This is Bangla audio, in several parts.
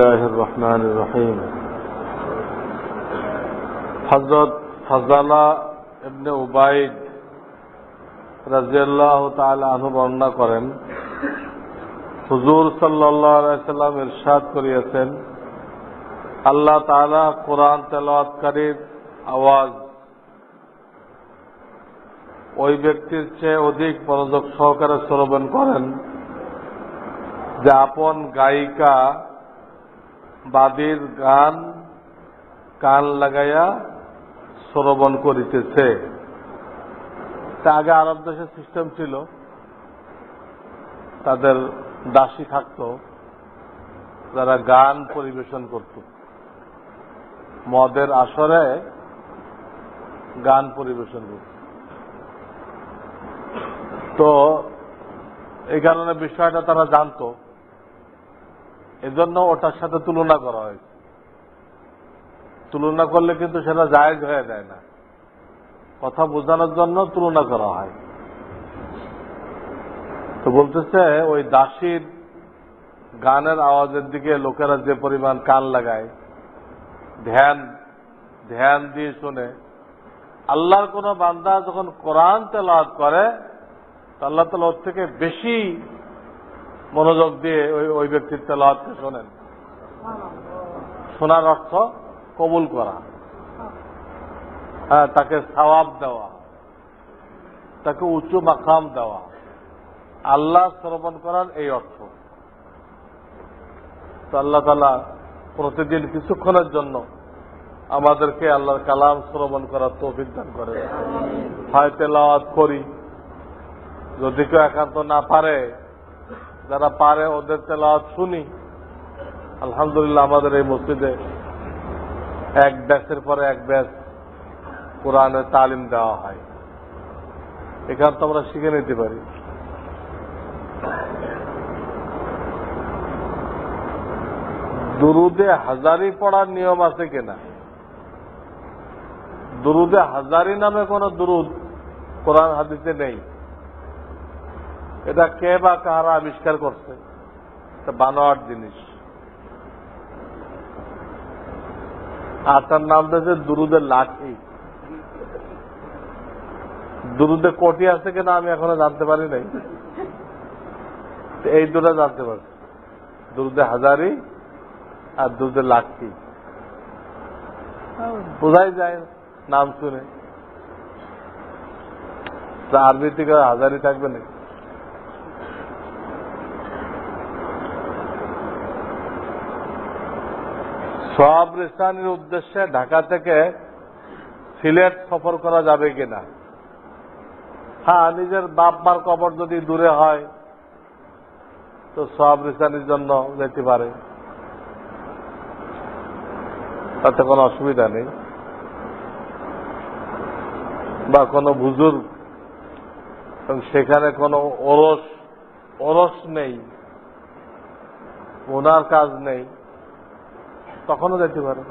الله الرحمن الرحيم হজরত ফজলা ইবনে উবাইদ রাজিয়াল্লাহ তাআলা আনহু বর্ণনা করেন হুজুর সাল্লাল্লাহু আলাইহি সাল্লাম ইরশাদ করিয়াছেন আল্লাহ তাআলা কোরআন তেলাওয়াতকারীর আওয়াজ ওই ব্যক্তির চেয়ে অধিক মনোযোগ সহকারে শ্রবণ করেন যে আপন গায়িকা বাদির গান, কান লাগাইয়া শ্রবণ করিতেছে। তা আগে আরব দেশের সিস্টেম ছিল। তাদের দাসী থাকত। যারা গান পরিবেশন করত। মদের আসরে গান পরিবেশন করত। তো এই কারণে বিষয়টা তারা জানতো। এজন্য ওটার সাথে তুলনা করা হয়েছে। তুলনা করলে কিন্তু সেটা জায়েজ হয়ে যায় না। কথা বোঝানোর জন্য তুলনা করা হয়। তো বলতেছে, ওই দাসীর গানের আওয়াজের দিকে লোকেরা যে পরিমাণ কান লাগায়, ধ্যান ধ্যান দিয়ে শুনে, আল্লাহর কোন বান্দা যখন কোরআন তেলাওয়াত করে আল্লাহ তালা ওর থেকে বেশি মনোযোগ দিয়ে ওই ওই ব্যক্তির তেলাওয়াতকে শোনেন। শোনার অর্থ কবুল করা। হ্যাঁ তাকে সওয়াব দেওয়া। তাকে উঁচু মাকাম দেওয়া। আল্লাহ শ্রবণ করার এই অর্থ। তো আল্লাহ তালা প্রতিদিন কিছুক্ষণের জন্য আমাদেরকে আল্লাহর কালাম শ্রবণ করার তৌফিক দান করে হয় তেলাওয়াত করি। যদি কেউ একান্ত না পারে যারা পারে ওদের তেলাওয়াত শুনি। আলহামদুলিল্লাহ আমাদের এই মসজিদে এক ব্যাসের পরে এক ব্যাস কোরআনের তালিম দেওয়া হয়। এখান তো আমরা শিখে নিতে পারি। দুরুদে হাজারি পড়ার নিয়ম আছে কিনা? দুরুদে হাজারি নামে কোন দুরুদ কোরআন হাদিসে নেই। এটা কে বা কাহারা আবিষ্কার করছে? এটা বানোয়ার জিনিস। আর তার নাম দিয়েছে দুরুদের লাঠি। দুরুদে কোটি আছে কিনা আমি এখনও জানতে পারি নাই। এই দুটা জানতে পারছি। দুরুদে হাজারি আর দুরুদে লাঠি। বোঝাই যায় নাম শুনে। আরবি থেকে হাজারি থাকবে নাকি? সব রেস্তানির উদ্দেশ্যে ঢাকা থেকে সিলেট সফর করা যাবে কিনা? হ্যাঁ নিজের বাপ মার কবর যদি দূরে হয়, তো সব রেস্তানির জন্য যেতে পারে। তাতে কোনো অসুবিধা নেই। বা কোনো বুজুর্গ এবং সেখানে কোনো ওরস ওরস নেই। ওনার কাজ নেই। তখনও যেতে পারে।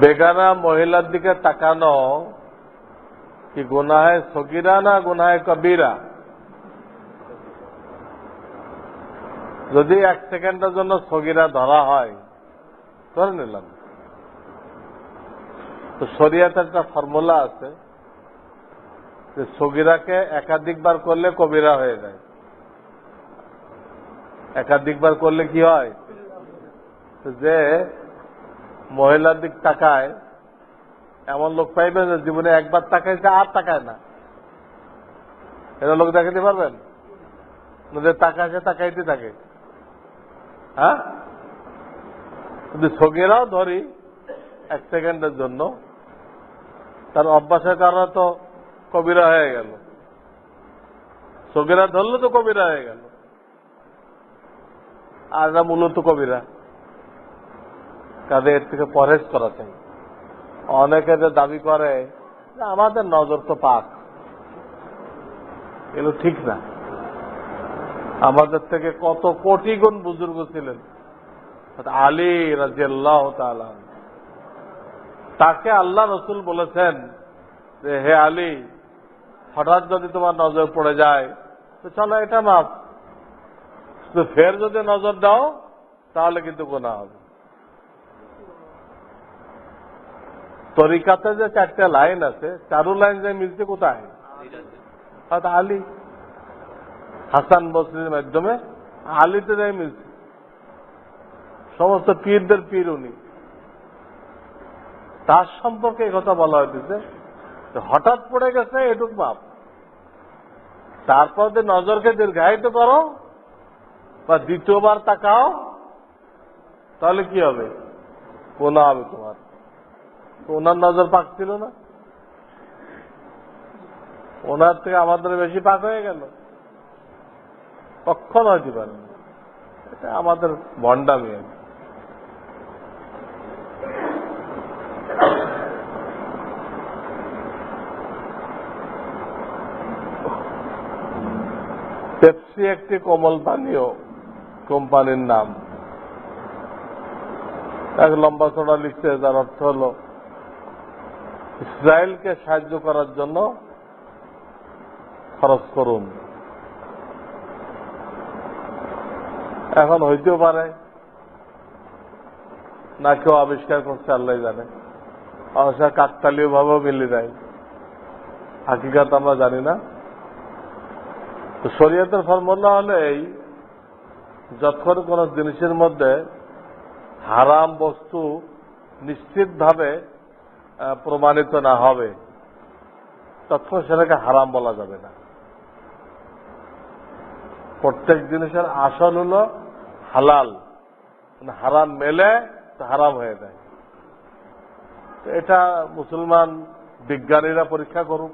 বেগানা মহিলার দিকে তাকানো কি গুনাহে সগিরা না গুনাহে কবিরা? যদি এক সেকেন্ডের জন্য সগিরা ধরা হয়, ধরে নিলাম। তো শরিয়াতে একটা ফর্মুলা আছে যে সগিরাকে একাধিকবার করলে কবিরা হয়ে যায়। একাধিকবার করলে কি হয়? যে মহিলার দিক তাকায়, এমন লোক পাইবে যে জীবনে একবার তাকাইছে আর তাকায় না। এটা লোক দেখাতে পারবেন? যে তাকাইছে তাকাইতে থাকে। হ্যাঁ? কিন্তু সগেরাও ধরি এক সেকেন্ডের জন্য। তার অভ্যাসের কারণে তো কবিরা হয়ে গেল। সগেরা ধরলে তো কবিরা হয়ে গেল। আর এরা মূলত কবিরা। কাজে এর থেকে পরহেজ করা চাই অনেকে যে দাবি করে আমাদের নজর তো পাক। এগুলো ঠিক না। আমাদের থেকে কত কোটি গুণ বুজুর্গ ছিলেন। আলী রাজিয়াল্লাহ তাকে আল্লাহ রসুল বলেছেন যে, হে আলী, হঠাৎ যদি তোমার নজর পড়ে যায়, তো চলো এটা মাপ। তো ফের যদি নজর দাও, তাহলে কিন্তু গোনা হবে। তরিকাতে যে চারটে লাইন আছে, চারু লাইন যে মিলছে কোথায়? আলী। হাসান বসরির মাধ্যমে আলীতে যাই মিলছে। সমস্ত পীরদের পীর উনি। তার সম্পর্কে কথা বলা হইতেছে হঠাৎ পড়ে গেছে এটুক মাপ তারপর যে নজরকে দীর্ঘায়িত করো বা দ্বিতীয়বার তাকাও, তাহলে কি হবে? কোনা হবে তোমার। তো ওনার নজর পাক ছিল না? ওনার থেকে আমাদের বেশি পাক হয়ে গেল? কখন হতে পারে না। এটা আমাদের ভণ্ডামি। আর পেপসি একটি কোমল পানীয়। কোম্পানির নাম। এক লম্বা চড়া লিখছে, যার অর্থ হল ইসরায়েলকে সাহায্য করার জন্য খরচ করুন। এখন হইতেও পারে, না কেউ আবিষ্কার করছে আল্লাহ জানে। অবশ্য কাকতালীয় ভাবেও মিলে যায়। হাকিকাত আমরা জানি না। শরীয়তের ফর্মুলা হলে এই যখন কোন জিনিসের মধ্যে হারাম বস্তু নিশ্চিতভাবে প্রমাণিত না হবে তখন সেটাকে হারাম বলা যাবে না। প্রত্যেক জিনিসের আসল হলো হালাল। মানে হারাম মেলে হারাম হয়ে যায়। এটা মুসলমান বিজ্ঞানীরা পরীক্ষা করুক,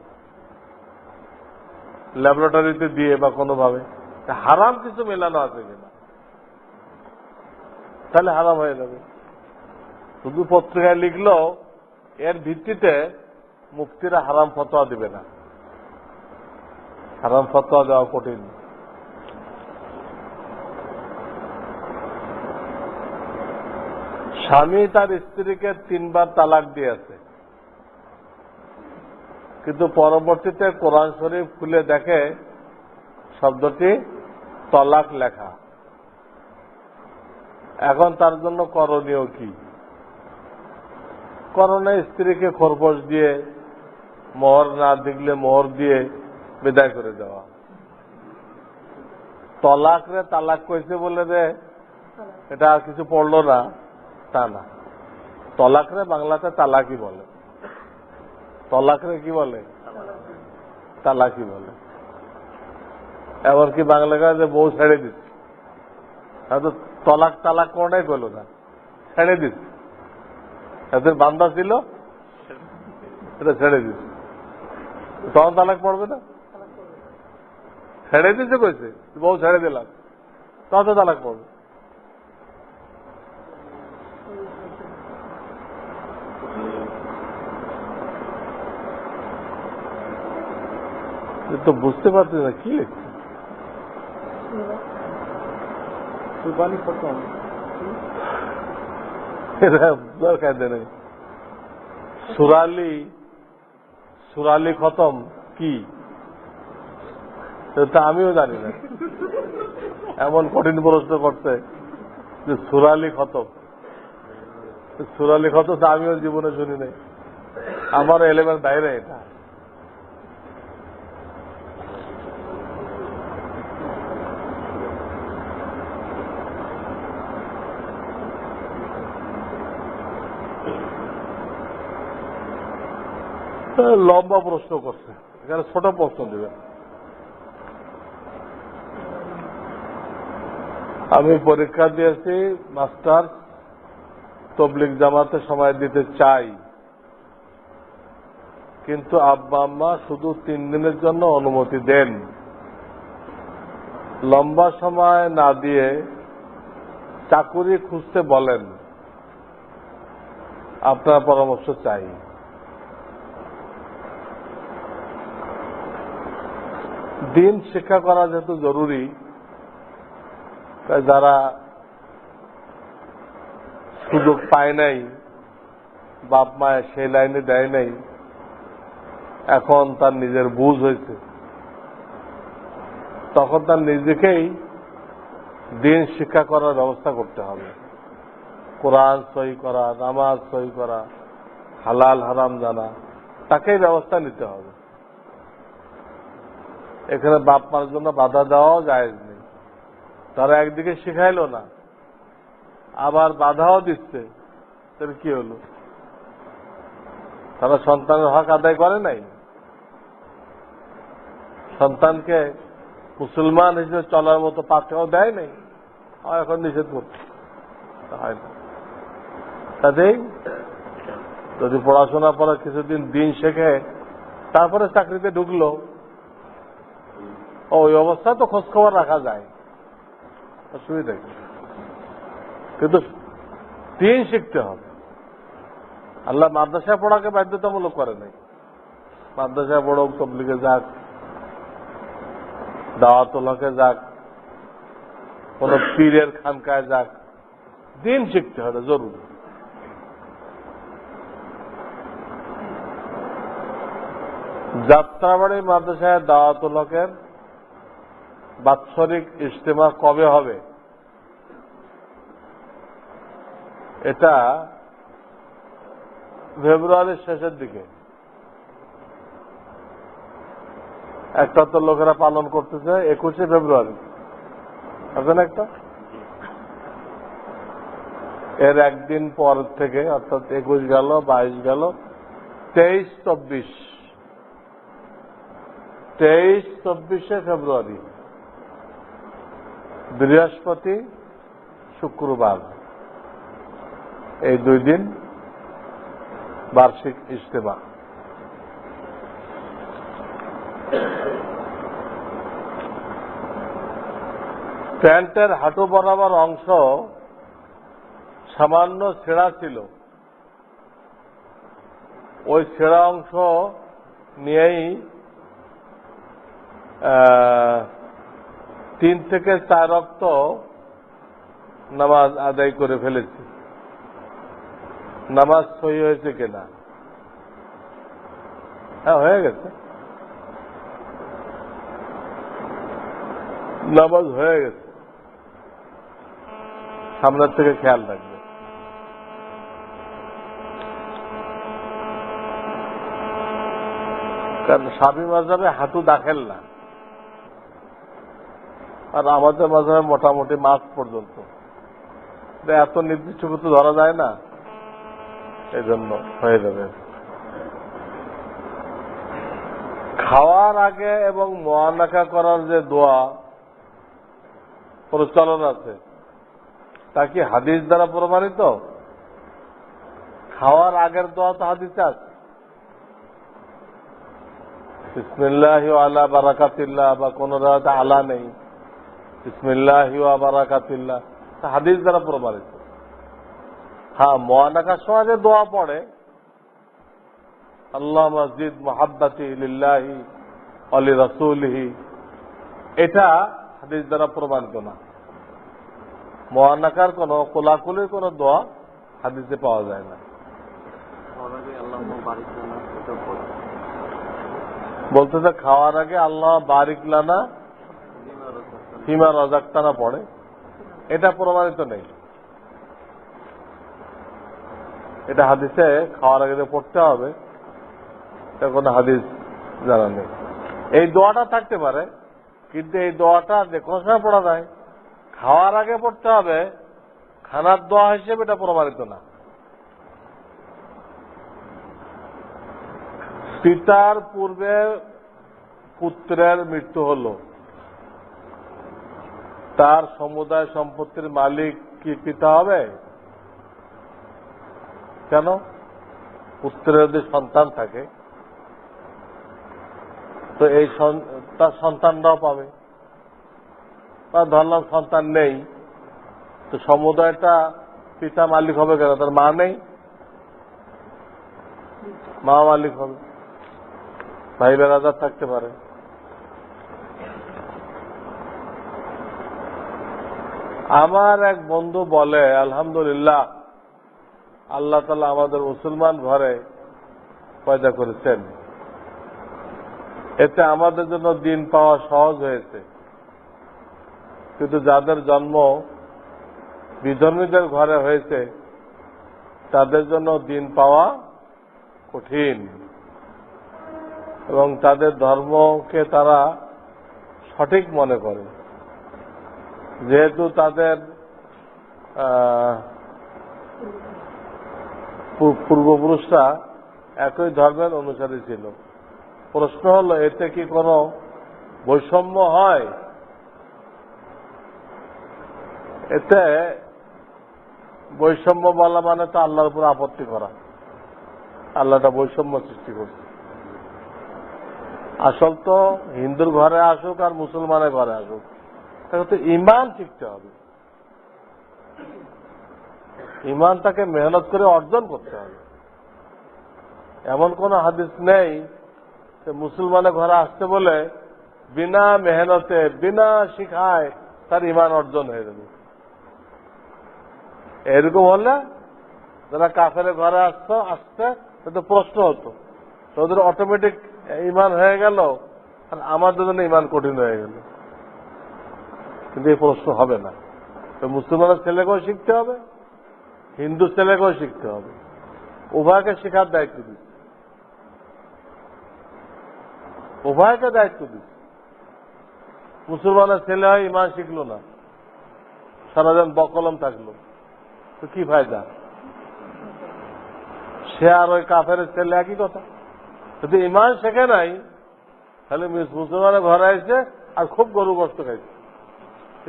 ল্যাবরেটরিতে দিয়ে বা কোনোভাবে। হারাম কিছু মেলানো আছে কিনা? তাহলে হারাম হয়ে যাবে। শুধু পত্রিকায় লিখলো, এর ভিত্তিতে মুক্তিরা হারাম ফতোয়া দিবে না। হারাম ফতোয়া দেওয়া কঠিন। স্বামী তার স্ত্রীকে তিনবার তালাক দিয়েছে। কিন্তু পরবর্তীতে কোরআন শরীফ খুলে দেখে শব্দটি তলাক লেখা। এখন তার জন্য করণীয় কি? করণে স্ত্রীকে খরপোশ দিয়ে, মোহর না দেখলে মোহর দিয়ে বিদায় করে দেওয়া। তলাক রে তালাক কইছে বলে রে এটা আর কিছু পড়ল না, তা না। তলাক রে বাংলাতে তালাকই বলে। তলাক রে কি বলে? তালাকি বলে। এমনকি বাংলা কাজে বউ ছেড়ে দিচ্ছে। হয়তো তলাক তালাক কোনটাই করল না। ছেড়ে দিচ্ছে এদের বান্দা ছিল, এটা ছেড়ে দিচ্ছে তখন তালাক পড়বে না? ছেড়ে দিচ্ছে কইছে, বউ ছেড়ে দিলাম। তখন তো তালাক পড়বে তো বুঝতে পারছি না, কি লিখছে? এরা দরকার নাই সুরালি সুরালি খতম কি? এটা আমিও জানি না। এমন কঠিন প্রশ্ন করছে যে সুরালি খতম। সুরালি খতম তো আমিও জীবনে শুনি নাই। আমার এলেমের বাইরে এটা। লম্বা প্রশ্ন করছে। এখানে ছোট প্রশ্ন দেবেন আমি পরীক্ষা দিয়েছি, মাস্টার তবলিক জামাতে সময় দিতে চাই। কিন্তু আব্বা আম্মা শুধু তিন দিনের জন্য অনুমতি দেন। লম্বা সময় না দিয়ে চাকুরি খুঁজতে বলেন। আপনার পরামর্শ চাই। দিন শিক্ষা করা যেহেতু জরুরি, তাই যারা সুযোগ পায় নাই, বাপ মায়ের সেই লাইনে দেয় নাই, এখন তার নিজের বুঝ হয়েছে। তখন তার নিজেকেই দিন শিক্ষা করার ব্যবস্থা করতে হবে। কোরআন সই করা, নামাজ সই করা, হালাল হারাম জানা, তাকেই ব্যবস্থা নিতে হবে। এখানে বাপ মার জন্য বাধা দেওয়াও যায় নেই। তারা একদিকে শিখাইলো না, আবার বাধাও দিচ্ছে। তাহলে কি হলো? তারা সন্তানের হক আদায় করে নাই। সন্তানকে মুসলমান হিসেবে চলার মতো পাঠাও দেয় নাই এখন নিষেধ করছে। হয় কাজেই যদি পড়াশোনা পরে কিছুদিন দিন শেখে, তারপরে চাকরিতে ঢুকলো ওই অবস্থা তো খোঁজ খবর রাখা যায় অসুবিধা কিন্তু দিন শিখতে হবে আল্লাহ মাদ্রাসায় পড়াকে বাধ্যতামূলক করে নাই মাদ্রাসায় পড়ো তবলিগে যাক দাওয়াতলাকে যাক কোন পীরের খানকায় যাক দিন শিখতে হবে জরুরি যাত্রাবাড়ি মাদ্রাসায় দাওয়াতলকের বাৎসরিক ইজতেমা কবে হবে? এটা ফেব্রুয়ারির শেষের দিকে। একটা তো লোকেরা পালন করতেছে একুশে ফেব্রুয়ারি। এখন একটা? এর একদিন পর থেকে, অর্থাৎ একুশ গেল, বাইশ গেল, তেইশ, চব্বিশ। তেইশ, চব্বিশে ফেব্রুয়ারি। বৃহস্পতি, শুক্রবার। এই দুই দিন বার্ষিক ইজতেমা। প্যান্টের হাঁটু বরাবর অংশ সামান্য ছেঁড়া ছিল। ওই ছেঁড়া অংশ নিয়েই তিন থেকে চার রক্ত নামাজ আদায় করে ফেলেছি। নামাজ সহি হয়েছে কিনা? হ্যাঁ হয়ে গেছে। নামাজ হয়ে গেছে। সামনের থেকে খেয়াল রাখবে। কারণ স্বামী মাজাবে হাঁটু দাখেল না। আর আমাদের মাঝে মোটামুটি মাছ পর্যন্ত। এত নির্দিষ্ট কিছু ধরা যায় না। এই জন্য হয়ে যাবে। খাওয়ার আগে এবং মহানাকা করার যে দোয়া, প্রচলন আছে। তা কি হাদিস দ্বারা প্রমাণিত? খাওয়ার আগের দোয়া তো হাদিস আছে। বিসমিল্লাহ আলা বারাকাতিল্লাহ বা কোন রাতে আলা নেই। বিসমিল্লাহ বারাকাতিল্লাহ। হাদিস দ্বারা প্রমাণিত। হ্যাঁ মহানাকার সময় যে দোয়া পড়ে, আল্লাহ মসজিদ মোহাব্বতি লিল্লাহি অলি রসুলহি এটা হাদিস দ্বারা প্রমাণিত না। মহানাকার কোন, কোলাকুলির কোন দোয়া হাদিসে পাওয়া যায় না। বলতেছে, খাওয়ার আগে আল্লাহ বারিক লানা সীমা রজাক্তানা পড়ে। এটা প্রমাণিত নেই। এটা হাদিসে খাওয়ার আগে পড়তে হবে এটা কোনো হাদিস জানা নেই। এই দোয়াটা থাকতে পারে, কিন্তু এই দোয়াটা যে কোনো সময় পড়া যায়। খাওয়ার আগে পড়তে হবে, খানার দোয়া হিসেবে এটা প্রমাণিত না। পিতার পূর্বে পুত্রের মৃত্যু হল। তার সমুদায় সম্পত্তির মালিক কি পিতা হবে? কেন? পুত্রের যদি সন্তান থাকে, তো এই তার সন্তানরাও পাবে। বা ধরলাম সন্তান নেই, তো সমুদায়টা পিতা মালিক হবে কেন? তার মা নেই? মা মালিক হবে। ভাই বেড়াদার থাকতে পারে। আমার এক বন্ধু বলে, আলহামদুলিল্লাহ, আল্লাহ তালা আমাদের মুসলমান ঘরে পয়দা করেছেন। এতে আমাদের জন্য দিন পাওয়া সহজ হয়েছে। কিন্তু যাদের জন্ম বিধর্মীদের ঘরে হয়েছে, তাদের জন্য দিন পাওয়া কঠিন। এবং তাদের ধর্মকে তারা সঠিক মনে করে। যেহেতু তাদের পূর্বপুরুষরা একই ধর্মের অনুসারী ছিল। প্রশ্ন হলো, এতে কি কোনো বৈষম্য হয়? এতে বৈষম্য বলা মানে তো আল্লাহর উপর আপত্তি করা। আল্লাহটা বৈষম্য সৃষ্টি করছে। আসল তো হিন্দুর ঘরে আসুক আর মুসলমানের ঘরে আসুক। তাকে তো ইমান শিখতে হবে। ইমান তাকে মেহনত করে অর্জন করতে হবে। এমন কোন হাদিস নেই যে মুসলমানের ঘরে আসতে বলে বিনা মেহনতে, বিনা শিখায় তার ইমান অর্জন হয়ে যাবে। এরকম হলে যারা কাফের ঘরে আসতো, আসতে তো প্রশ্ন হতো তো ওদের অটোমেটিক ইমান হয়ে গেল আর আমাদের জন্য ইমান কঠিন হয়ে গেল। কিন্তু এই প্রশ্ন হবে না। তো মুসলমানের ছেলেকেও শিখতে হবে, হিন্দু ছেলেকেও শিখতে হবে। উভয়কে শেখার দায়িত্ব দিচ্ছে। উভয়কে দায়িত্ব দিচ্ছে। মুসলমানের ছেলে হয়, ইমান শিখলো না। সারাদিন বকলম থাকল। তো কি ফায়দা? সে আর ওই কাফের ছেলে একই কথা। যদি ইমান শেখে নাই, তাহলে মিস- মুসলমানের ঘরে এসে আর খুব গরু গোস্ত খাইছে।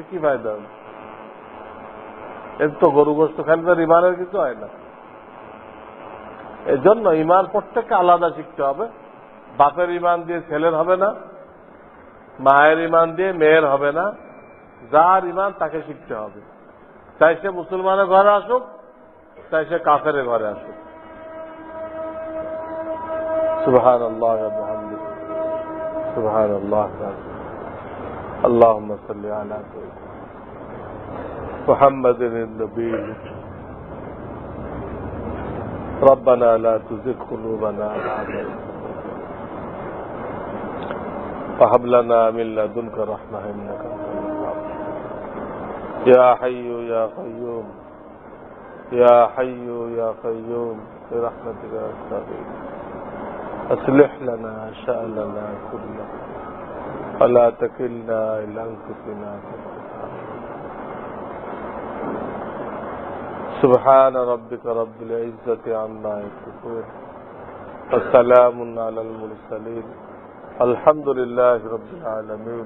কি ফায়দা হবে? এর তো গরু গোস্ত খাইলে তো ইমানের কিছু হয় না। এজন্য ইমান প্রত্যেককে আলাদা শিখতে হবে। বাপের ইমান দিয়ে ছেলের হবে না, মায়ের ইমান দিয়ে মেয়ের হবে না। যার ইমান তাকে শিখতে হবে। চাই সে মুসলমানের ঘরে আসুক চাই সে কাফের ঘরে আসুক। সুবহান আল্লাহ সুবহান আল্লাহ اللهم صل على سيدنا محمد النبي. ربنا لا تزغ قلوبنا بعد إذ لنا من لدنك رحمة إنك يا حي يا قيوم يا حي يا قيوم برحمتك أستغيث أصلح لنا شأننا كله. ولا تكلنا إلى أنفسنا. سبحان ربك رب العزة عما يصفون. وسلام على المرسلين. الحمد لله رب العالمين.